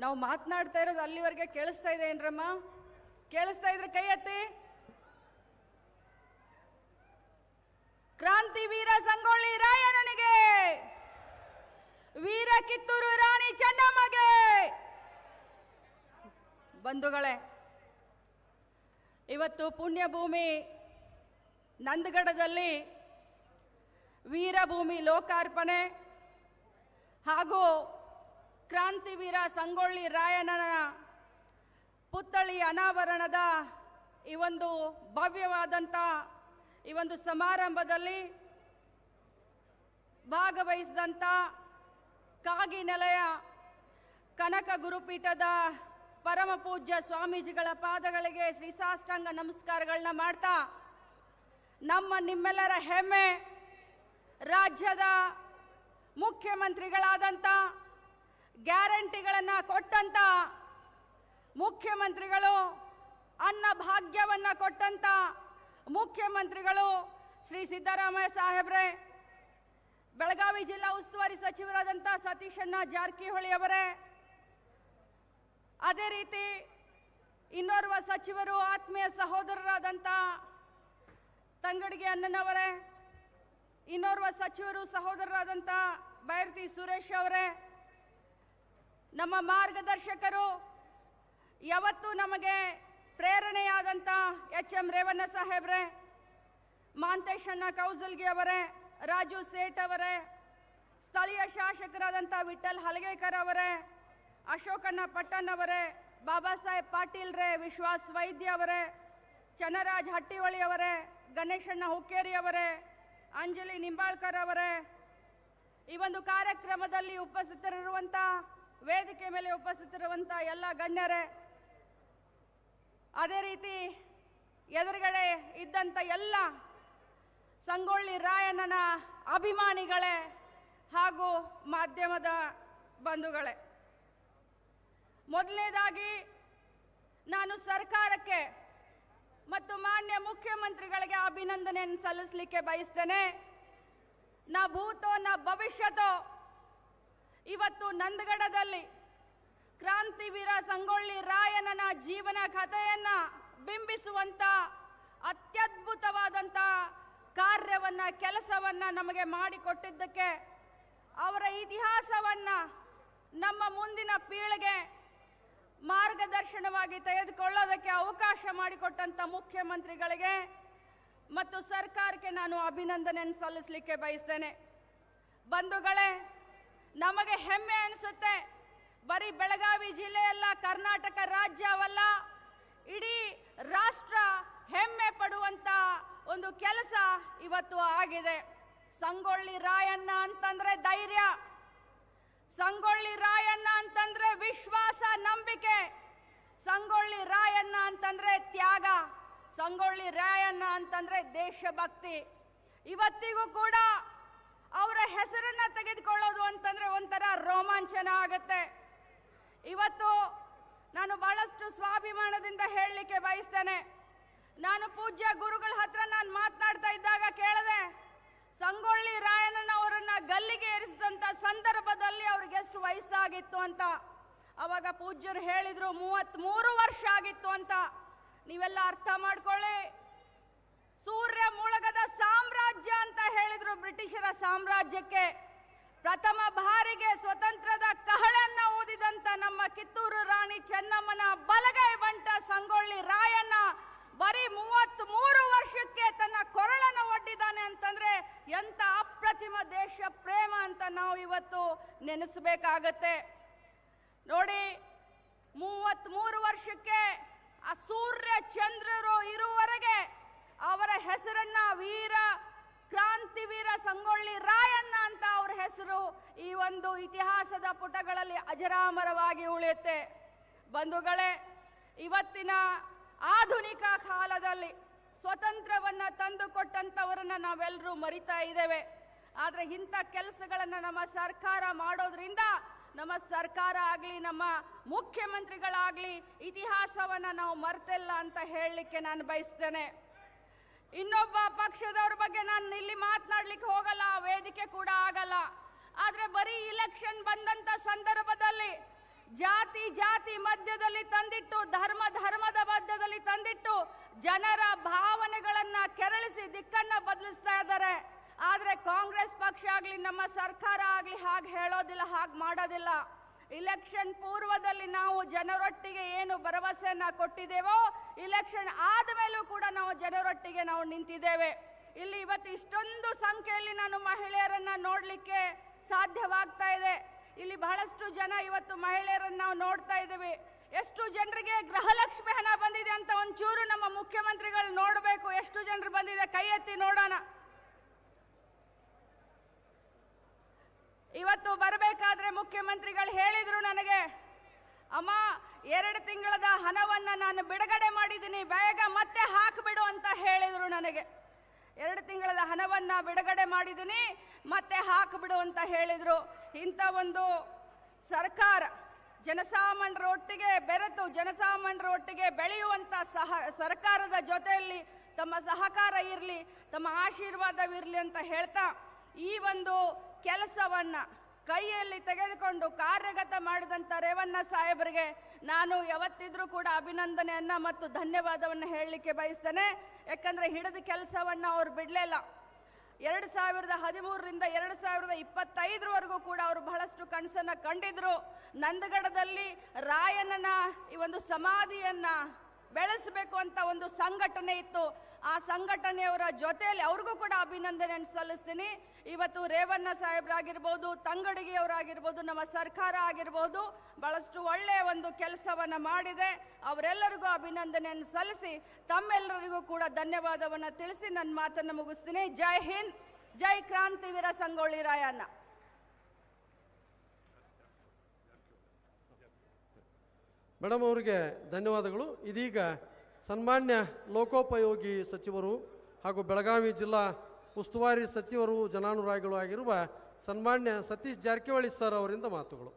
ನಾವು ಮಾತನಾಡ್ತಾ ಇರೋದು ಅಲ್ಲಿವರೆಗೆ ಕೇಳಿಸ್ತಾ ಇದೆ ಏನ್ರಮ್ಮ? ಕೇಳಿಸ್ತಾ ಇದ್ರೆ ಕೈ ಎತ್ತಿ. ಕ್ರಾಂತಿ ವೀರ ಸಂಗೊಳ್ಳಿ ರಾಯನನಿಗೆ ವೀರ ಕಿತ್ತೂರು ರಾಣಿ ಚೆನ್ನಮ್ಮಗೆ. ಬಂಧುಗಳೇ, ಇವತ್ತು ಪುಣ್ಯಭೂಮಿ ನಂದಗಡದಲ್ಲಿ ವೀರಭೂಮಿ ಲೋಕಾರ್ಪಣೆ ಹಾಗೂ ಕ್ರಾಂತಿವೀರ ಸಂಗೊಳ್ಳಿ ರಾಯಣ್ಣನ ಪುತ್ಥಳಿ ಅನಾವರಣದ ಈ ಒಂದು ಭವ್ಯವಾದಂಥ ಈ ಒಂದು ಸಮಾರಂಭದಲ್ಲಿ ಭಾಗವಹಿಸಿದಂಥ ಕಾಗಿನೆಲೆಯ ಕನಕ ಗುರುಪೀಠದ ಪರಮ ಪೂಜ್ಯ ಸ್ವಾಮೀಜಿಗಳ ಪಾದಗಳಿಗೆ ಶ್ರೀ ಶ್ರೀಸಾಷ್ಟಾಂಗ ನಮಸ್ಕಾರಗಳನ್ನ ಮಾಡ್ತಾ ನಮ್ಮ ನಿಮ್ಮೆಲ್ಲರ ಹೆಮ್ಮೆ ರಾಜ್ಯದ ಮುಖ್ಯಮಂತ್ರಿಗಳಾದಂಥ ಗ್ಯಾರಂಟಿಗಳನ್ನು ಕೊಟ್ಟಂತ ಮುಖ್ಯಮಂತ್ರಿಗಳು, ಅನ್ನ ಭಾಗ್ಯವನ್ನು ಕೊಟ್ಟಂತ ಮುಖ್ಯಮಂತ್ರಿಗಳು ಶ್ರೀ ಸಿದ್ದರಾಮಯ್ಯ ಸಾಹೇಬ್ರೆ, ಬೆಳಗಾವಿ ಜಿಲ್ಲಾ ಉಸ್ತುವಾರಿ ಸಚಿವರಾದಂಥ ಸತೀಶಣ್ಣ ಜಾರಕಿಹೊಳಿ ಅವರೇ, ಅದೇ ರೀತಿ ಇನ್ನೋರ್ವ ಸಚಿವರು, ಆತ್ಮೀಯ ಸಹೋದರರಾದಂಥ ತಂಗಡಿಗೆ ಅಣ್ಣನವರೇ, ಇನ್ನೋರ್ವ ಸಚಿವರು ಸಹೋದರರಾದಂಥ ಬೈರತಿ ಸುರೇಶ್ ಅವರೇ ನಮ್ಮ ಮಾರ್ಗದರ್ಶಕರು, ಯಾವತ್ತು ನಮಗೆ ಪ್ರೇರಣೆಯಾದಂಥ ಎಚ್ ಎಂ ರೇವಣ್ಣ ಸಾಹೇಬ್ರೆ ಮಾಂತೇಶಣ್ಣ ಕೌಸಲ್ಗಿ ಅವರೇ, ರಾಜು ಸೇಠ್ ಅವರೇ, ಸ್ಥಳೀಯ ಶಾಸಕರಾದಂಥ ವಿಠಲ್ ಹಲಗೇಕರ್ ಅವರೇ ಅಶೋಕಣ್ಣ ಪಟ್ಟಣ್ಣ ಅವರೇ, ಬಾಬಾ ಸಾಹೇಬ್ ಪಾಟೀಲ್ ರೇ, ವಿಶ್ವಾಸ್ ವೈದ್ಯ ಅವರೇ ಚನ್ನರಾಜ್ ಹಟ್ಟಿಹೊಳಿ ಅವರೇ ಗಣೇಶಣ್ಣ ಹುಕ್ಕೇರಿ ಅವರೇ, ಅಂಜಲಿ ನಿಂಬಾಳ್ಕರ್ ಅವರೇ, ಈ ಒಂದು ಕಾರ್ಯಕ್ರಮದಲ್ಲಿ ಉಪಸ್ಥಿತರಿರುವಂಥ ವೇದಿಕೆ ಮೇಲೆ ಉಪಸ್ಥಿತಿರುವಂಥ ಎಲ್ಲ ಗಣ್ಯರೇ, ಅದೇ ರೀತಿ ಎದುರುಗಡೆ ಇದ್ದಂಥ ಎಲ್ಲ ಸಂಗೊಳ್ಳಿ ರಾಯಣ್ಣನ ಅಭಿಮಾನಿಗಳೇ ಹಾಗೂ ಮಾಧ್ಯಮದ ಬಂಧುಗಳೇ. ಮೊದಲನೇದಾಗಿ ನಾನು ಸರ್ಕಾರಕ್ಕೆ ಮತ್ತು ಮಾನ್ಯ ಮುಖ್ಯಮಂತ್ರಿಗಳಿಗೆ ಅಭಿನಂದನೆಯನ್ನು ಸಲ್ಲಿಸಲಿಕ್ಕೆ ಬಯಸ್ತೇನೆ. ನಾ ಭೂತೋ, ನಾ ಭವಿಷ್ಯತೋ ಇವತ್ತು ನಂದಗಡದಲ್ಲಿ ಕ್ರಾಂತಿವೀರ ಸಂಗೊಳ್ಳಿ ರಾಯಣ್ಣನ ಜೀವನ ಕಥೆಯನ್ನ ಬಿಂಬಿಸುವಂತ ಅತ್ಯದ್ಭುತವಾದಂಥ ಕಾರ್ಯವನ್ನ, ಕೆಲಸವನ್ನ ನಮಗೆ ಮಾಡಿಕೊಟ್ಟಿದ್ದಕ್ಕೆ ಅವರ ಇತಿಹಾಸವನ್ನ ನಮ್ಮ ಮುಂದಿನ ಪೀಳಿಗೆ ಮಾರ್ಗದರ್ಶನವಾಗಿ ತೆಗೆದುಕೊಳ್ಳೋದಕ್ಕೆ ಅವಕಾಶ ಮಾಡಿಕೊಟ್ಟಂಥ ಮುಖ್ಯಮಂತ್ರಿಗಳಿಗೆ ಮತ್ತು ಸರ್ಕಾರಕ್ಕೆ ನಾನು ಅಭಿನಂದನೆಯನ್ನು ಸಲ್ಲಿಸಲಿಕ್ಕೆ ಬಯಸ್ತೇನೆ. ಬಂಧುಗಳೇ ನಮಗೆ ಹೆಮ್ಮೆ ಅನಿಸುತ್ತೆ. ಬರೀ ಬೆಳಗಾವಿ ಜಿಲ್ಲೆಯಲ್ಲ, ಕರ್ನಾಟಕ ರಾಜ್ಯವಲ್ಲ, ಇಡೀ ರಾಷ್ಟ್ರ ಹೆಮ್ಮೆ ಪಡುವಂತ ಒಂದು ಕೆಲಸ ಇವತ್ತು ಆಗಿದೆ. ಸಂಗೊಳ್ಳಿ ರಾಯಣ್ಣ ಅಂತಂದ್ರೆ ಧೈರ್ಯ. ಸಂಗೊಳ್ಳಿ ರಾಯಣ್ಣ ಅಂತಂದ್ರೆ ವಿಶ್ವಾಸ, ನಂಬಿಕೆ. ಸಂಗೊಳ್ಳಿ ರಾಯಣ್ಣ ಅಂತಂದ್ರೆ ತ್ಯಾಗ. ಸಂಗೊಳ್ಳಿ ರಾಯಣ್ಣ ಅಂತಂದ್ರೆ ದೇಶಭಕ್ತಿ. ಇವತ್ತಿಗೂ ಕೂಡ ಅವರ ಹೆಸರನ್ನ ತೆಗೆದುಕೊಳ್ಳೋದು ಅಂತಂದ್ರೆ ಒಂಥರ ರೋಮಾಂಚನ ಆಗುತ್ತೆ ಇವತ್ತು ನಾನು ಬಹಳಷ್ಟು ಸ್ವಾಭಿಮಾನದಿಂದ ಹೇಳಲಿಕ್ಕೆ ಬಯಸ್ತೇನೆ. ನಾನು ಪೂಜ್ಯ ಗುರುಗಳ ಹತ್ರ ನಾನು ಮಾತನಾಡ್ತಾ ಇದ್ದಾಗ ಕೇಳಿದೆ ಸಂಗೊಳ್ಳಿ ರಾಯಣ್ಣನ ಅವರನ್ನ ಗಲ್ಲಿಗೆ ಏರಿಸಿದಂತ ಸಂದರ್ಭದಲ್ಲಿ ಅವ್ರಿಗೆ ಎಷ್ಟು ವಯಸ್ಸಾಗಿತ್ತು ಅಂತ. ಅವಾಗ ಪೂಜ್ಯರು ಹೇಳಿದ್ರು ಮೂವತ್ತ್ಮೂರು ವರ್ಷ ಆಗಿತ್ತು ಅಂತ. ನೀವೆಲ್ಲ ಅರ್ಥ ಮಾಡ್ಕೊಳ್ಳಿ. ಸೂರ್ಯ ಮೂಳಗದ ಸಾಮ್ರಾಜ್ಯ ಅಂತ ಹೇಳಿದ್ರು ಬ್ರಿಟಿಷರ ಸಾಮ್ರಾಜ್ಯಕ್ಕೆ. ಪ್ರಥಮ ಬಾರಿಗೆ ಸ್ವತಂತ್ರದ ಕಹಳನ್ನ ಊದಿದಂತ ನಮ್ಮ ಕಿತ್ತೂರು ರಾಣಿ ಚೆನ್ನಮ್ಮನ ಬಲಗೈ ಬಂಟ ಸಂಗೊಳ್ಳಿ ರಾಯಣ್ಣ ಬರೀ ಮೂವತ್ತ್ ಮೂರು ವರ್ಷಕ್ಕೆ ತನ್ನ ಕೊರಳನ್ನು ಒಡ್ಡಿದ್ದಾನೆ ಅಂತಂದ್ರೆ ಎಂತ ಅಪ್ರತಿಮ ದೇಶ ಪ್ರೇಮ ಅಂತ ನಾವು ಇವತ್ತು ನೆನೆಸಬೇಕಾಗತ್ತೆ. ನೋಡಿ ಮೂವತ್ತ್ ಮೂರು ವರ್ಷಕ್ಕೆ ಆ ಸೂರ್ಯ ಚಂದ್ರರು ಇರುವವರೆಗೆ ಅವರ ಹೆಸರನ್ನ ವೀರ ಕ್ರಾಂತಿವೀರ ಸಂಗೊಳ್ಳಿ ರಾಯಣ್ಣ ಅಂತ ಅವ್ರ ಹೆಸರು ಈ ಒಂದು ಇತಿಹಾಸದ ಪುಟಗಳಲ್ಲಿ ಅಜರಾಮರವಾಗಿ ಉಳಿಯುತ್ತೆ. ಬಂಧುಗಳೇ, ಇವತ್ತಿನ ಆಧುನಿಕ ಕಾಲದಲ್ಲಿ ಸ್ವತಂತ್ರವನ್ನ ತಂದುಕೊಟ್ಟಂಥವರನ್ನು ನಾವೆಲ್ಲರೂ ಮರಿತಾ ಇದ್ದೇವೆ. ಆದರೆ ಇಂಥ ಕೆಲಸಗಳನ್ನು ನಮ್ಮ ಸರ್ಕಾರ ಮಾಡೋದ್ರಿಂದ ನಮ್ಮ ಸರ್ಕಾರ ಆಗಲಿ, ನಮ್ಮ ಮುಖ್ಯಮಂತ್ರಿಗಳಾಗಲಿ ಇತಿಹಾಸವನ್ನ ನಾವು ಮರ್ತಿಲ್ಲ ಅಂತ ಹೇಳಲಿಕ್ಕೆ ನಾನು ಬಯಸ್ತೇನೆ. ಇನ್ನೊಬ್ಬ ಪಕ್ಷದವ್ರ ಬಗ್ಗೆ ನಾನು ಇಲ್ಲಿ ಮಾತನಾಡ್ಲಿಕ್ಕೆ ಹೋಗಲ್ಲ, ವೇದಿಕೆ ಕೂಡ ಆಗಲ್ಲ. ಆದರೆ ಬರೀ ಇಲೆಕ್ಷನ್ ಬಂದಂತ ಸಂದರ್ಭದಲ್ಲಿ ಜಾತಿ ಜಾತಿ ಮಧ್ಯದಲ್ಲಿ ತಂದಿಟ್ಟು, ಧರ್ಮ, ಧರ್ಮದ ಮಧ್ಯದಲ್ಲಿ ತಂದಿಟ್ಟು ಜನರ ಭಾವನೆಗಳನ್ನ ಕೆರಳಿಸಿ ದಿಕ್ಕನ್ನ ಬದಲಿಸ್ತಾ ಇದ್ದಾರೆ. ಆದರೆ ಕಾಂಗ್ರೆಸ್ ಪಕ್ಷ ಆಗಲಿ, ನಮ್ಮ ಸರ್ಕಾರ ಆಗಲಿ ಹಾಗೆ ಹೇಳೋದಿಲ್ಲ, ಹಾಗೆ ಮಾಡೋದಿಲ್ಲ. ಇಲೆಕ್ಷನ್ ಪೂರ್ವದಲ್ಲಿ ನಾವು ಜನರೊಟ್ಟಿಗೆ ಏನು ಭರವಸೆಯನ್ನ ಕೊಟ್ಟಿದ್ದೇವೋ ಇಲೆಕ್ಷನ್ ಆದ ಮೇಲೂ ಕೂಡ ನಾವು ಜನರೊಟ್ಟಿಗೆ ನಾವು ನಿಂತಿದ್ದೇವೆ. ಇಲ್ಲಿ ಇವತ್ತು ಇಷ್ಟೊಂದು ಸಂಖ್ಯೆಯಲ್ಲಿ ನಾನು ಮಹಿಳೆಯರನ್ನ ನೋಡಲಿಕ್ಕೆ ಸಾಧ್ಯವಾಗ್ತಾ ಇದೆ. ಇಲ್ಲಿ ಬಹಳಷ್ಟು ಜನ ಇವತ್ತು ಮಹಿಳೆಯರನ್ನ ನಾವು ನೋಡ್ತಾ ಇದ್ದೇವೆ. ಎಷ್ಟು ಜನರಿಗೆ ಗೃಹಲಕ್ಷ್ಮಿ ಹಣ ಬಂದಿದೆ ಅಂತ ಒಂಚೂರು ನಮ್ಮ ಮುಖ್ಯಮಂತ್ರಿಗಳು ನೋಡಬೇಕು. ಎಷ್ಟು ಜನರು ಬಂದಿದೆ ಕೈ ಎತ್ತಿ ನೋಡೋಣ. ಇವತ್ತು ಬರಬೇಕಾದ್ರೆ ಮುಖ್ಯಮಂತ್ರಿಗಳು ಹೇಳಿದ್ರು ನನಗೆ, ಅಮ್ಮ ಎರಡು ತಿಂಗಳದ ಹಣವನ್ನು ನಾನು ಬಿಡುಗಡೆ ಮಾಡಿದ್ದೀನಿ, ಬೇಗ ಮತ್ತೆ ಹಾಕಿಬಿಡು ಅಂತ ಹೇಳಿದರು ನನಗೆ. ಎರಡು ತಿಂಗಳದ ಹಣವನ್ನು ಬಿಡುಗಡೆ ಮಾಡಿದ್ದೀನಿ, ಮತ್ತೆ ಹಾಕಿಬಿಡು ಅಂತ ಹೇಳಿದರು. ಇಂಥ ಒಂದು ಸರ್ಕಾರ ಜನಸಾಮಾನ್ಯರ ಒಟ್ಟಿಗೆ ಬೆರೆತು, ಜನಸಾಮಾನ್ಯರ ಒಟ್ಟಿಗೆ ಬೆಳೆಯುವಂಥ ಸಹ, ಸರ್ಕಾರದ ಜೊತೆಯಲ್ಲಿ ತಮ್ಮ ಸಹಕಾರ ಇರಲಿ, ತಮ್ಮ ಆಶೀರ್ವಾದವಿರಲಿ ಅಂತ ಹೇಳ್ತಾ ಈ ಒಂದು ಕೆಲಸವನ್ನು ಕೈಯಲ್ಲಿ ತೆಗೆದುಕೊಂಡು ಕಾರ್ಯಗತ ಮಾಡಿದಂಥ ರೇವಣ್ಣ ಸಾಹೇಬರಿಗೆ ನಾನು ಯಾವತ್ತಿದ್ರೂ ಕೂಡ ಅಭಿನಂದನೆಯನ್ನ ಮತ್ತು ಧನ್ಯವಾದವನ್ನು ಹೇಳಲಿಕ್ಕೆ ಬಯಸ್ತೇನೆ. ಯಾಕಂದ್ರೆ ಹಿಡಿದ ಕೆಲಸವನ್ನ ಅವ್ರು ಬಿಡಲಿಲ್ಲ. ಎರಡು ಸಾವಿರದ ಹದಿಮೂರರಿಂದ ಎರಡು ಸಾವಿರದ ಇಪ್ಪತ್ತೈದರವರೆಗೂ ಕೂಡ ಅವರು ಬಹಳಷ್ಟು ಕನಸನ್ನ ಕಂಡಿದ್ರು. ನಂದಗಡದಲ್ಲಿ ರಾಯಣ್ಣನ ಈ ಒಂದು ಸಮಾಧಿಯನ್ನ ಬೆಳೆಸಬೇಕು ಅಂತ ಒಂದು ಸಂಘಟನೆ ಇತ್ತು. ಆ ಸಂಘಟನೆಯವರ ಜೊತೆಯಲ್ಲಿ ಅವ್ರಿಗೂ ಕೂಡ ಅಭಿನಂದನೆಯನ್ನು ಸಲ್ಲಿಸ್ತೀನಿ. ಇವತ್ತು ರೇವಣ್ಣ ಸಾಹೇಬ್ರಾಗಿರ್ಬೋದು, ತಂಗಡಿಗೆಯವರಾಗಿರ್ಬೋದು, ನಮ್ಮ ಸರ್ಕಾರ ಆಗಿರ್ಬೋದು, ಬಹಳಷ್ಟು ಒಳ್ಳೆಯ ಒಂದು ಕೆಲಸವನ್ನು ಮಾಡಿದೆ. ಅವರೆಲ್ಲರಿಗೂ ಅಭಿನಂದನೆಯನ್ನು ಸಲ್ಲಿಸಿ, ತಮ್ಮೆಲ್ಲರಿಗೂ ಕೂಡ ಧನ್ಯವಾದವನ್ನು ತಿಳಿಸಿ ನನ್ನ ಮಾತನ್ನು ಮುಗಿಸ್ತೀನಿ. ಜೈ ಹಿಂದ್, ಜೈ ಕ್ರಾಂತಿವೀರ ಸಂಗೊಳ್ಳಿ ರಾಯಣ್ಣ. ಮೇಡಮ್ ಅವರಿಗೆ ಧನ್ಯವಾದಗಳು. ಇದೀಗ ಸನ್ಮಾನ್ಯ ಲೋಕೋಪಯೋಗಿ ಸಚಿವರು ಹಾಗೂ ಬೆಳಗಾವಿ ಜಿಲ್ಲಾ ಉಸ್ತುವಾರಿ ಸಚಿವರು ಜನಾನುರಾಗಿಗಳು ಆಗಿರುವ ಸನ್ಮಾನ್ಯ ಸತೀಶ್ ಜಾರಕಿಹೊಳಿ ಸರ್ ಅವರಿಂದ ಮಾತುಗಳು.